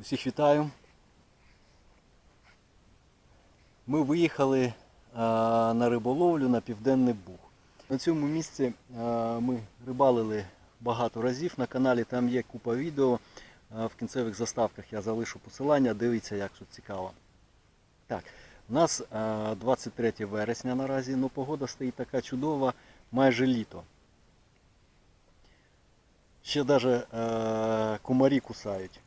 Усіх вітаю. Ми виїхали е, на риболовлю на Південний Буг. На цьому місці е, ми рибалили багато разів на каналі, там є купа відео. Е, В кінцевих заставках я залишу посилання, дивіться, як тут цікаво. Так, у нас е, 23 вересня наразі, але погода стоїть така чудова, майже літо. Ще навіть комарі кусають.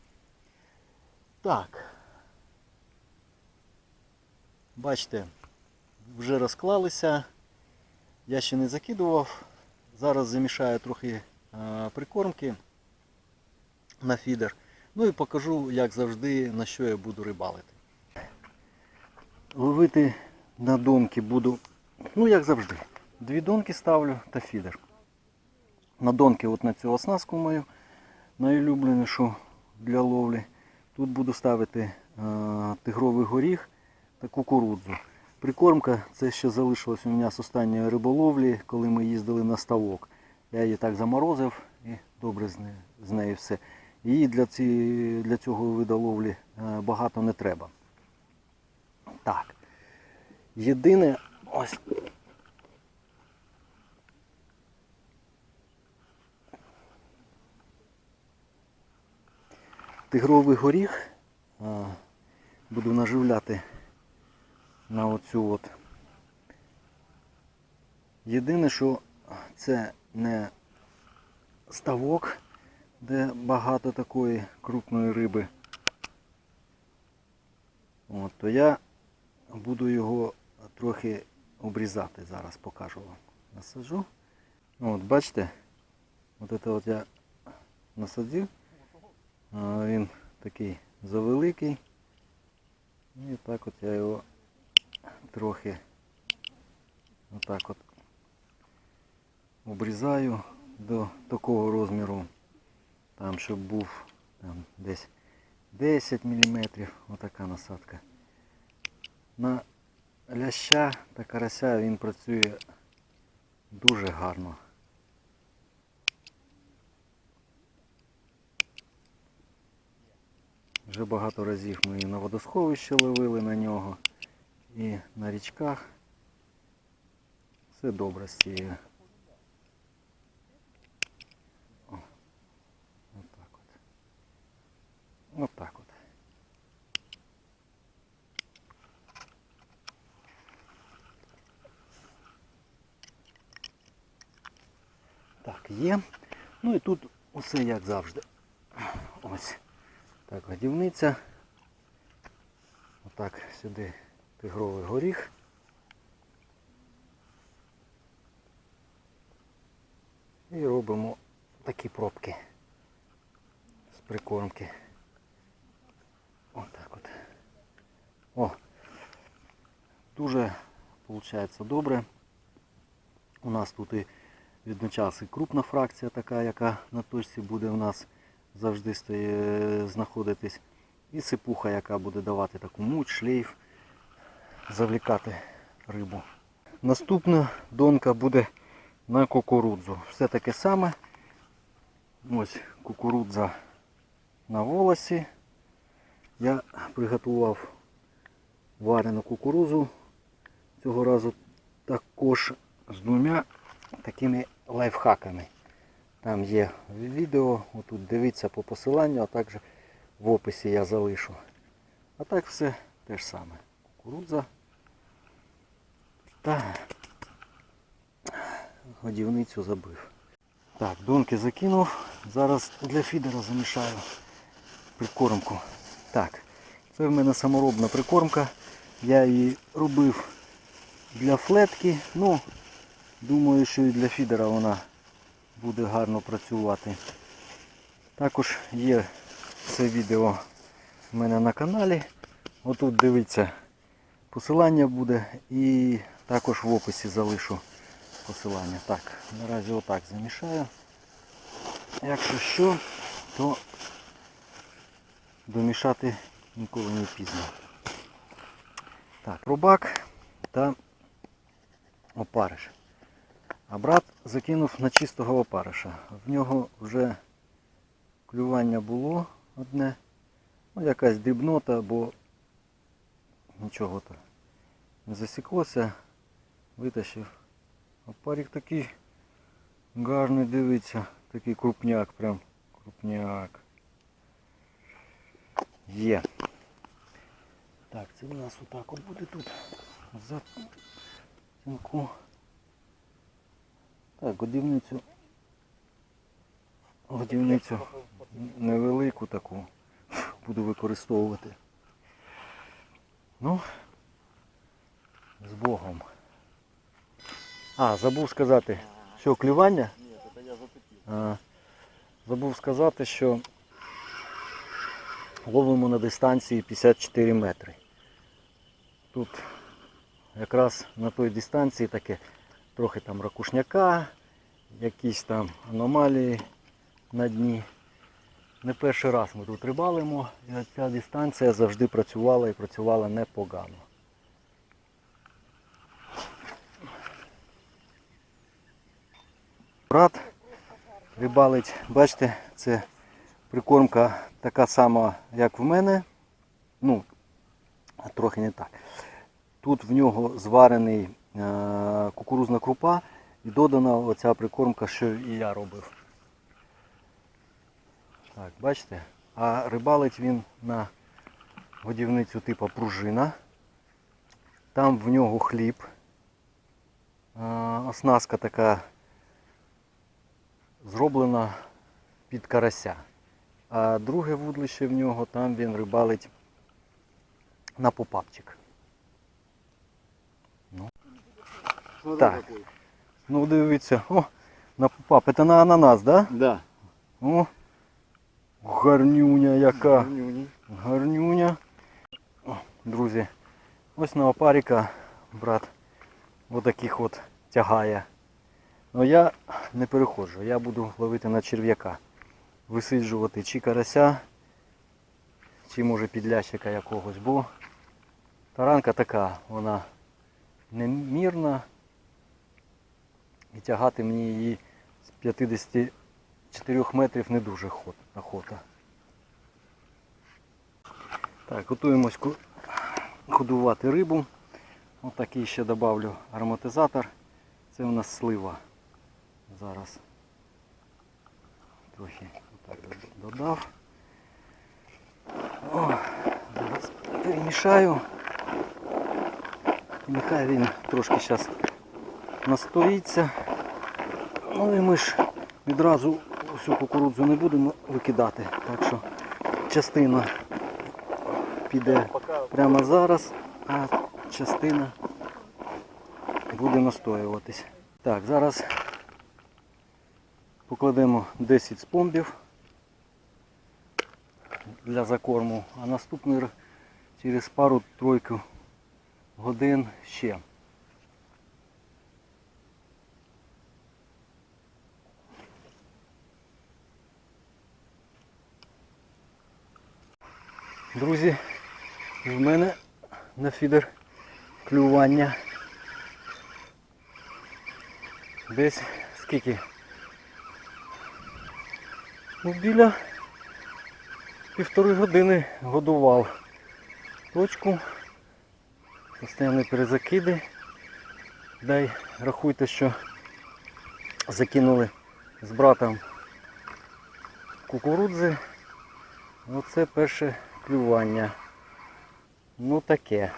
Так. Бачите, вже розклалися. Я ще не закидував. Зараз замішаю трохи е, прикормки на фідер. Ну і покажу, як завжди, на що я буду рибалити. Ловити на донки буду, ну як завжди. Дві донки ставлю та фідер. На донки от на цю оснастку мою найулюбленішу для ловлі. Тут буду ставити е, тигровий горіх та кукурудзу. Прикормка це ще залишилось у мене з останньої риболовлі, коли ми їздили на ставок. Я її так заморозив і добре з нею, все. Її для, для цього виду ловлі е, багато не треба. Так. Єдине, ось тигровий горіх буду наживляти на оцю от. Єдине, що це не ставок, де багато такої крупної риби. От, то я буду його трохи обрізати. Зараз покажу вам. Насаджу. От, бачите, от це от я насадив. Він такий завеликий. І так от я його трохи отак от обрізаю до такого розміру, там щоб був там, десь 10 мм, отака насадка. На ляща та карася він працює дуже гарно. Вже багато разів ми і на водосховище ловили на нього, і на річках. Все добре з цією. О, Отак от. Отак от. Так, є. Ну і тут усе як завжди. Ось. Так, годівниця. Отак сюди тигровий горіх. І робимо такі пробки з прикормки. Отак от. О! Дуже виходить добре. У нас тут і відночас і крупна фракція така, яка на точці буде у нас завжди знаходитись. І сипуха, яка буде давати таку муть, шлейф, завлікати рибу. Наступна донка буде на кукурудзу. Все таке саме. Ось кукурудза на волосі. Я приготував варену кукурузу. Цього разу також з двома такими лайфхаками. Там є відео, отут дивіться по посиланню, а також в описі я залишу. А так все те ж саме. Кукурудза та годівницю забив. Так, донки закинув. Зараз для фідера замішаю прикормку. Так, це в мене саморобна прикормка. Я її робив для флетки. Ну, думаю, що і для фідера вона буде гарно працювати. Також є це відео в мене на каналі. Отут дивіться, посилання буде і також в описі залишу посилання. Так, наразі отак замішаю. Якщо що, то домішати ніколи не пізно. Так, рубак та опариш. А брат закинув на чистого опариша. В нього вже клювання було одне, Ну, якась дрібнота, бо нічого то не засіклося, витащив. А парік такий гарний дивиться, такий крупняк, прям крупняк. Є. Так, це у нас отак от буде тут. За цинку. Так, годівницю. Годівницю невелику таку буду використовувати. Ну, з Богом. А, забув сказати, що клювання? Ні, це я. А, забув сказати, що ловимо на дистанції 54 метри. Тут якраз на той дистанції таке трохи там ракушняка, якісь там аномалії на дні. Не перший раз ми тут рибалимо, і ця дистанція завжди працювала і працювала непогано. Брат рибалить, бачите, це прикормка така сама, як в мене. Ну, трохи не так. Тут в нього зварений кукурузна крупа і додана оця прикормка, що і я робив. Так, бачите? А рибалить він на годівницю типу пружина. Там в нього хліб. Е, Оснастка така зроблена під карася. А друге вудлище в нього, там він рибалить на попапчик. Смотри, Так. Ну дивіться, о, на попап. Це на ананас, да? Да. О, гарнюня яка. Гарнюні. Гарнюня. О, друзі, ось на опаріка брат отаких от тягає. Ну я не переходжу, я буду ловити на черв'яка. Висиджувати чи карася, чи може підлящика якогось, бо таранка така, вона немірна. І тягати мені її з 54 метрів не дуже охота. Так, готуємось годувати рибу. Ось такий ще добавлю ароматизатор. Це у нас слива. Зараз трохи додав. О, зараз перемішаю. І нехай він трошки зараз настоїться. Ну і ми ж відразу всю кукурудзу не будемо викидати. Так що частина піде прямо зараз, а частина буде настоюватись. Так, зараз покладемо 10 спомбів для закорму, а наступний через пару-тройку годин ще. Друзі, в мене на фідер клювання. Десь скільки? Ну, біля півтори години годував точку. Постійні перезакиди. Дай рахуйте, що закинули з братом кукурудзи. Оце перше клювання. Ну таке.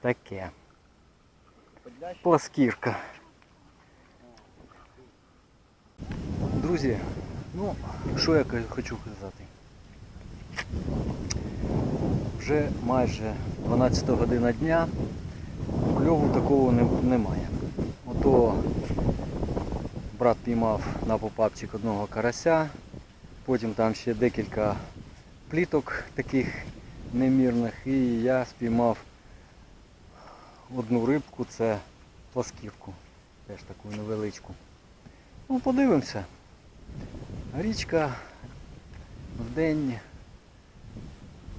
Таке. Пласкірка. Друзі, ну, що я хочу казати? Вже майже 12 година дня, кльову такого не, немає. Ото брат піймав на попапчик одного карася, потім там ще декілька пліток таких немірних і я спіймав одну рибку, це пласківку, теж таку невеличку. Ну, подивимося. Річка в день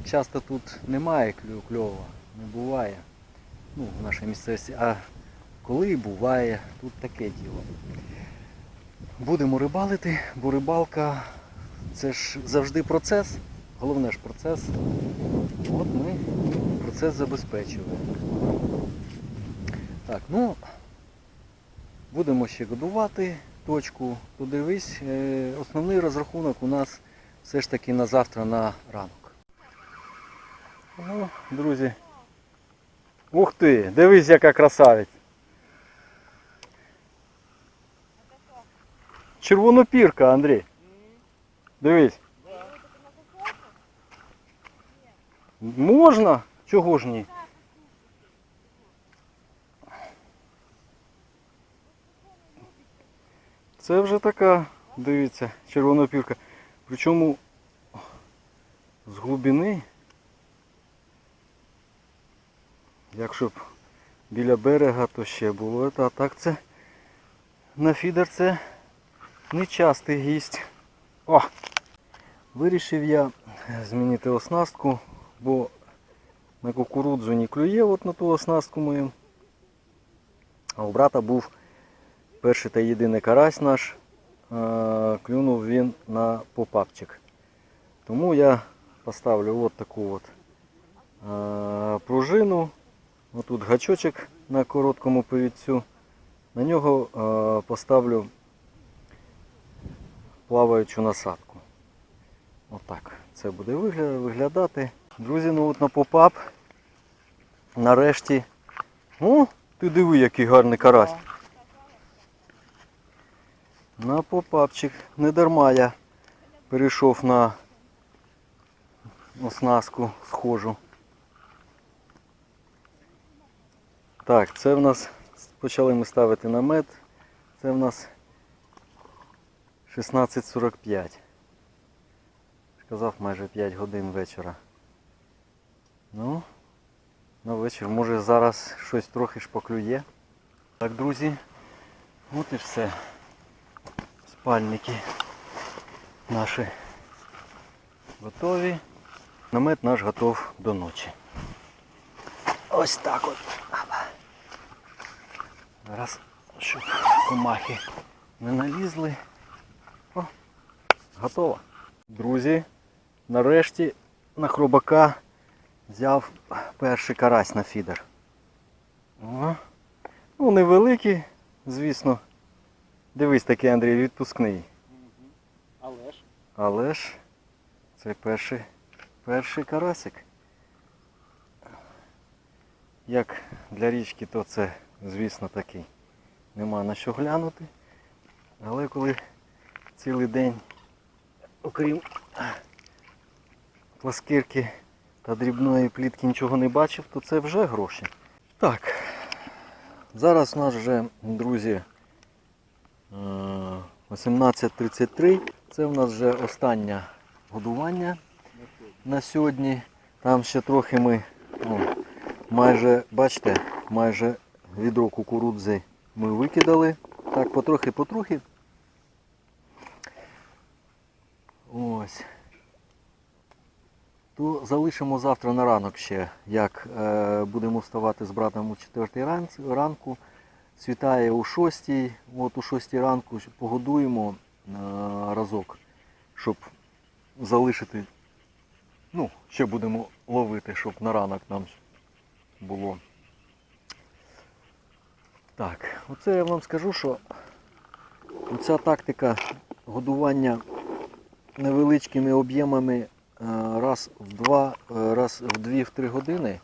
часто тут немає кльова, не буває. Ну, в нашій місцевості. А коли буває, тут таке діло. Будемо рибалити, бо рибалка це ж завжди процес. Головне ж процес. От ми процес забезпечили. Так, ну будемо ще годувати точку. То дивись, е, основний розрахунок у нас все ж таки на завтра на ранок. Ну, друзі. Ух ти, дивись, яка красавець. Червонопірка, Андрій. Дивись. Можна? Чого ж ні? Це вже така, дивіться, червонопірка. Причому з глибини, якщо б біля берега, то ще було. А так це на фідер це нечастий гість. О! Вирішив я змінити оснастку, бо на кукурудзу не клює от на ту оснастку мою. А у брата був перший та єдиний карась наш. Клюнув він на попапчик. Тому я поставлю от таку от пружину. Отут гачочок на короткому повідцю. На нього поставлю плаваючу насадку. Отак це буде виглядати. Друзі, ну от на попап. Нарешті. О, ти диви, який гарний карась. На попапчик. Не дарма я перейшов на оснастку схожу. Так, це в нас почали ми ставити намет. Це в нас 16.45. Сказав майже 5 годин вечора. Ну, на вечір може зараз щось трохи шпаклює. Так, друзі, от і все. Спальники наші готові. Намет наш готов до ночі. Ось так от. Зараз, щоб комахи не налізли. О, готово. Друзі, нарешті на хробака взяв перший карась на фідер. О, ну, невеликий, звісно. Дивись такий Андрій відпускний. Але ж. Але ж це перший, перший карасик. Як для річки, то це, звісно, такий. Нема на що глянути. Але коли цілий день, окрім пласкирки та дрібної плітки нічого не бачив, то це вже гроші. Так, зараз у нас вже, друзі, е, 18.33. Це у нас вже останнє годування на сьогодні. Там ще трохи ми о, майже, бачите, майже відро кукурудзи ми викидали. Так, потрохи-потрохи. Ось. То залишимо завтра на ранок ще, як е, будемо вставати з братом у 4 ран- ранку. Світає у 6, от у 6 ранку погодуємо е, разок, щоб залишити. Ну, ще будемо ловити, щоб на ранок нам було. Так, оце я вам скажу, що ця тактика годування невеличкими об'ємами раз в два, е, раз в дві-три години,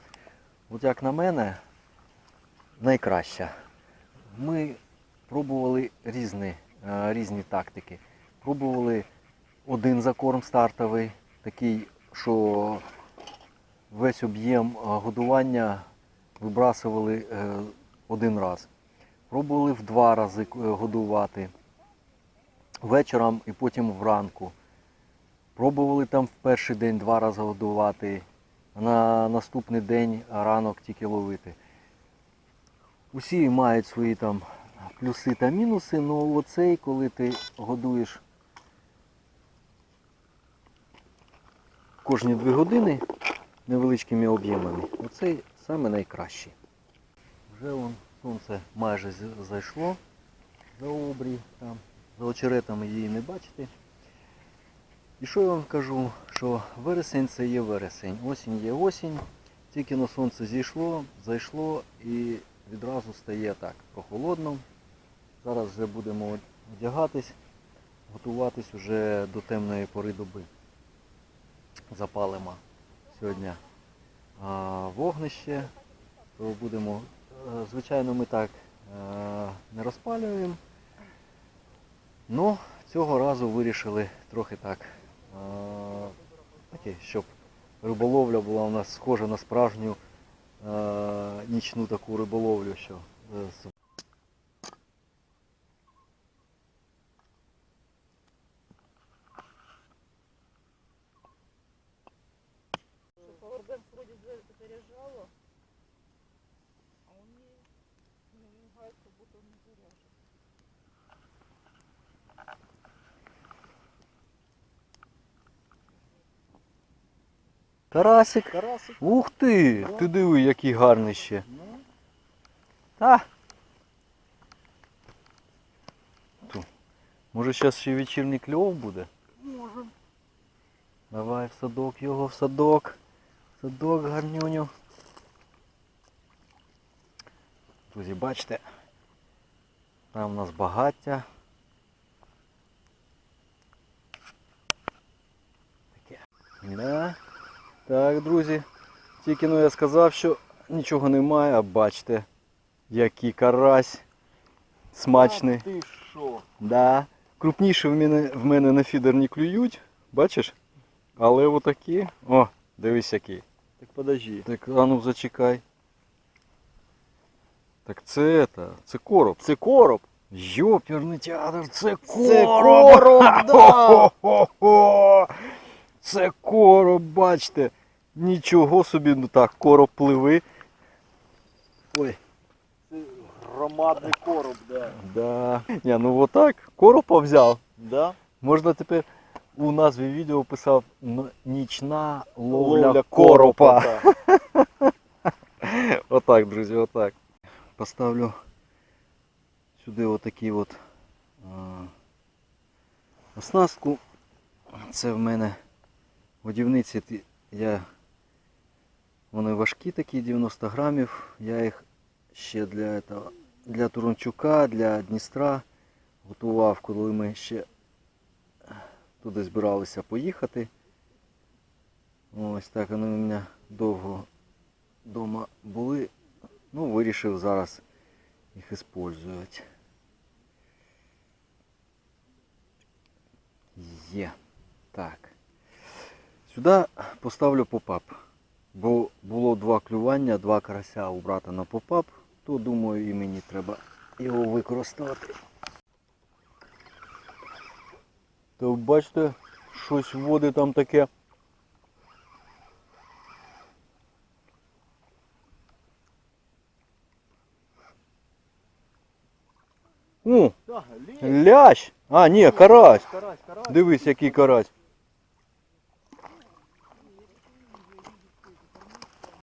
от як на мене, найкраща. Ми пробували різні, е, різні тактики. Пробували один закорм стартовий, такий, що весь об'єм е, годування вибрасували е, один раз. Пробували в два рази е, годувати вечором і потім вранку. Пробували там в перший день два рази годувати, на наступний день ранок тільки ловити. Усі мають свої там плюси та мінуси, але оцей, коли ти годуєш кожні дві години невеличкими об'ємами, оцей саме найкращий. Вже вон сонце майже зайшло за обрій, там, за очеретами її не бачите. І що я вам кажу, що вересень це є вересень, осінь є осінь, тільки на сонце зійшло, зайшло і відразу стає так прохолодно. Зараз вже будемо одягатись, готуватись уже до темної пори доби. Запалимо сьогодні вогнище, то будемо, е, звичайно, ми так е, не розпалюємо. Ну, цього разу вирішили трохи так, щоб риболовля була у нас схожа на справжню нічну таку риболовлю, що е, заряжала, а он не, не мигает, как будто он не заряжен. Карасик. Карасик. Ух ти! Ти диви, який гарний ще. Ну, Та. Ту. Може зараз ще вечірній кльов буде? може. Давай в садок його, в садок. В садок гарнюню. Друзі, бачите, там у нас багаття. Таке. Да. Так, друзі. Тільки ну я сказав, що нічого немає, а бачите, який карась смачний. А ти що? Да. Крупніше в мене, в мене на фідер не клюють, бачиш? Але отакі. О, дивись який. Так подожди. Так, а ну зачекай. Так це это, це короб. Це короб. Йоперний театр, це короб! Це короб, да! Це короб, бачите. Нічого собі, ну так, короб пливи. Ой. Це громадний короб, да. Да. Ні, ну отак, коропа взяв. Да? Можна тепер у назві відео писав нічна ловля, Ловля коропа. да. Отак, друзі, отак. Поставлю сюди отакий от а, оснастку. Це в мене годівниці. Я, вони важкі такі, 90 грамів. Я їх ще для, этого, для Турончука, для Дністра готував, коли ми ще туди збиралися поїхати. Ось так вони у мене довго вдома були. Ну, вирішив зараз їх использувати. Є. Так. Сюди поставлю попап. Бо було два клювання, два карася у брата на попап, то думаю і мені треба його використати. То бачите, щось в води там таке. О, лящ! А, ні, карась. Дивись, який карась.